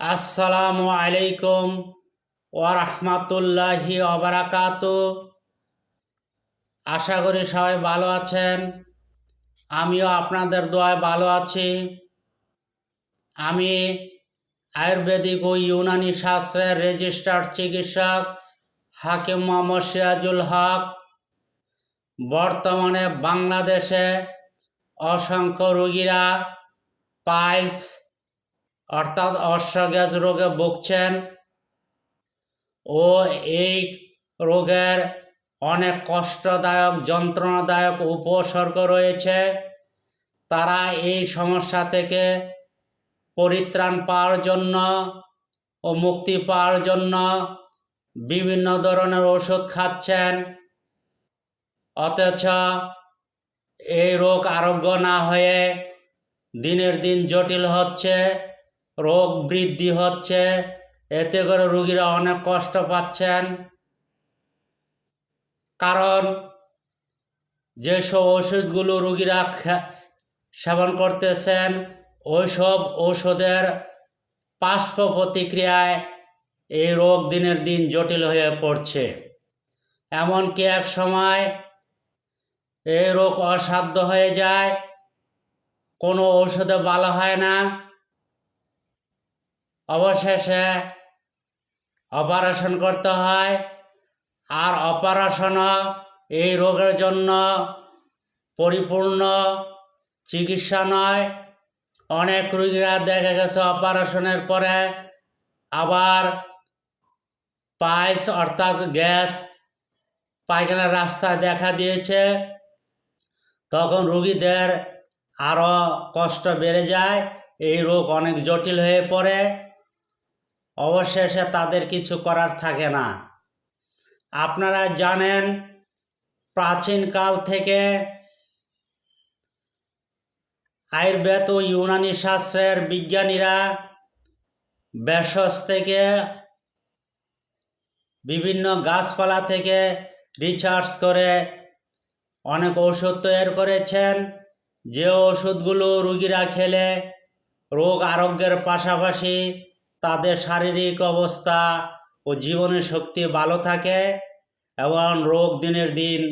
আসসালামু আলাইকুম ওরহমতুল্লাহি অবরাকাত আশা করি সবাই ভালো আছেন। আমিও আপনাদের দোয়ায় ভালো আছি। আমি আয়ুর্বেদিক ও ইউনানি শাস্ত্রের রেজিস্টার্ড চিকিৎসক হাকিম মোহাম্মদ সিরাজুল হক। বর্তমানে বাংলাদেশে অসংখ্য রোগীরা পাইলস অর্থাৎ অশ্বগ্যাস রোগে ভুগছেন ও এই রোগের অনেক কষ্টদায়ক, যন্ত্রণাদায়ক উপসর্গ রয়েছে। তারা এই সমস্যা থেকে পরিত্রাণ পাওয়ার জন্য ও মুক্তি পাওয়ার জন্য বিভিন্ন ধরনের ওষুধ খাচ্ছেন। অথচ এই রোগ আরোগ্য না হয়ে দিনের দিন জটিল হচ্ছে। রোগ বৃদ্ধি হচ্ছে, এতে করে রুগীরা অনেক কষ্ট পাচ্ছেন। কারণ যেসব ওষুধগুলো রুগীরা সেবন করতেছেন, ওইসব ঔষধের পার্শ্ব প্রতিক্রিয়ায় এই রোগ দিনের দিন জটিল হয়ে পড়ছে। এমনকি এক সময় এই রোগ অসাধ্য হয়ে যায়, কোনো ঔষধে ভালো হয় না অবশেষে অপারেশন করতে হয় আর অপারেশনও এই রোগের জন্য পরিপূর্ণ চিকিৎসা নয়। অনেক রোগীরা দেখা গেছে অপারেশনের পরে আবার পাইলস অর্থাৎ গ্যাস পায়খানার রাস্তায় দেখা দিয়েছে। তখন রুগীদের আরও কষ্ট বেড়ে যায়। এই রোগ অনেক জটিল হয়ে পড়ে। অবশেষে তাদের কিছু করার থাকে না। আপনারা জানেন প্রাচীনকাল থেকে আয়ুর্বেদ ও ইউনানি শাস্ত্রের বিজ্ঞানীরা ভেষজ থেকে বিভিন্ন গাছপালা থেকে রিসার্চ করে অনেক ওষুধ তৈরি করেছেন। যে ওষুধগুলো রুগীরা খেলে, রোগ আরোগ্যের পাশাপাশি তাদের শারীরিক অবস্থা ও জীবনের শক্তি ভালো থাকে এবং রোগ দিনের দিন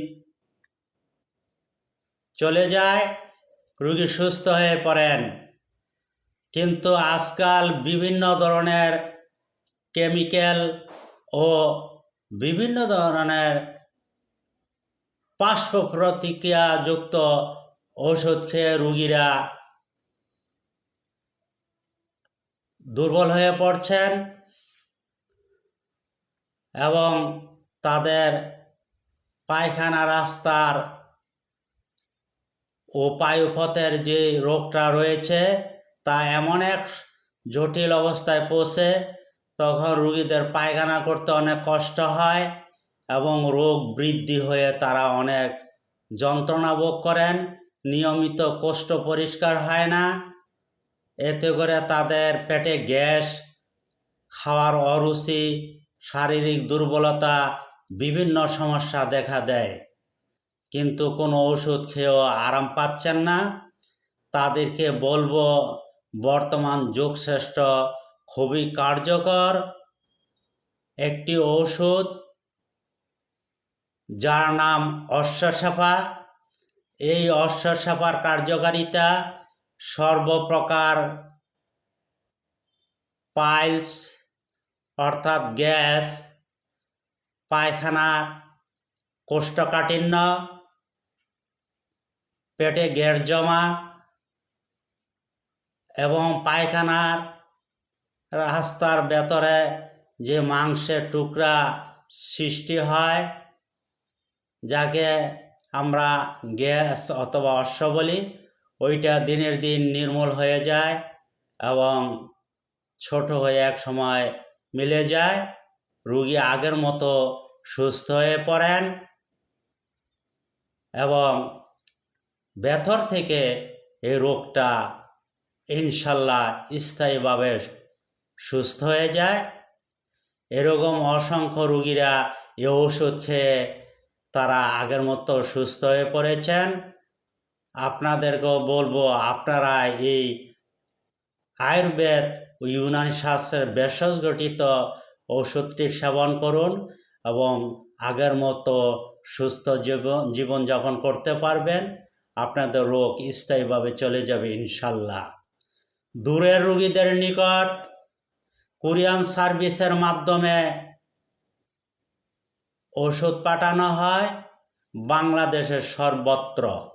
চলে যায়, রুগী সুস্থ হয়ে পড়েন। কিন্তু আজকাল বিভিন্ন ধরনের কেমিক্যাল ও বিভিন্ন ধরনের পার্শ্ব প্রতিক্রিয়াযুক্ত ওষুধ খেয়ে রুগীরা দুর্বল হয়ে পড়ছেন এবং তাদের পায়খানা রাস্তার ও পায়ুপথের যে রোগটা রয়েছে তা এমন এক জটিল অবস্থায় পৌঁছে তখন রুগীদের পায়খানা করতে অনেক কষ্ট হয় এবং রোগ বৃদ্ধি হয়ে তারা অনেক যন্ত্রণা ভোগ করেন। নিয়মিত কোষ্ঠ পরিষ্কার হয় না। এতে করে তাদের পেটে গ্যাস, খাওয়ার অরুচি, শারীরিক দুর্বলতা, বিভিন্ন সমস্যা দেখা দেয়। কিন্তু কোনো ওষুধ খেয়েও আরাম পাচ্ছেন না। তাদেরকে বলব, বর্তমান যুগশ্রেষ্ঠ খুবই কার্যকর একটি ওষুধ। যার নাম অশ্বসাফা এই অশ্বসাফার কার্যকারিতা সর্বপ্রকার পাইলস, অর্থাৎ গ্যাস, পায়খানা, কোষ্ঠকাঠিন্য, পেটে গ্যাস জমা এবং পায়খানার রাস্তার ভেতরে যে মাংসের টুকরা সৃষ্টি হয়, যাকে আমরা গ্যাস অথবা অশ্ব বলি। ওইটা দিনের দিন নির্মূল হয়ে যায় এবং ছোট হয়ে এক সময় মিলে যায়। রুগী আগের মতো সুস্থ হয়ে পড়েন এবং ভেতর থেকে এই রোগটা ইনশাল্লাহ স্থায়ীভাবে সুস্থ হয়ে যায়। এরকম অসংখ্য রুগীরা এ ওষুধ খেয়ে তারা আগের মতো সুস্থ হয়ে পড়েছেন। আপনাদেরকেও বলব, আপনারা এই আয়ুর্বেদ ইউনানি শাস্ত্রের ভেষজ গঠিত ওষুধটি সেবন করুন এবং আগের মতো সুস্থ জীবন, জীবনযাপন করতে পারবেন। আপনাদের রোগ স্থায়ীভাবে চলে যাবে ইনশাল্লাহ। দূরের রুগীদের নিকট কুরিয়ান সার্ভিসের মাধ্যমে ওষুধ পাঠানো হয়। বাংলাদেশের সর্বত্র।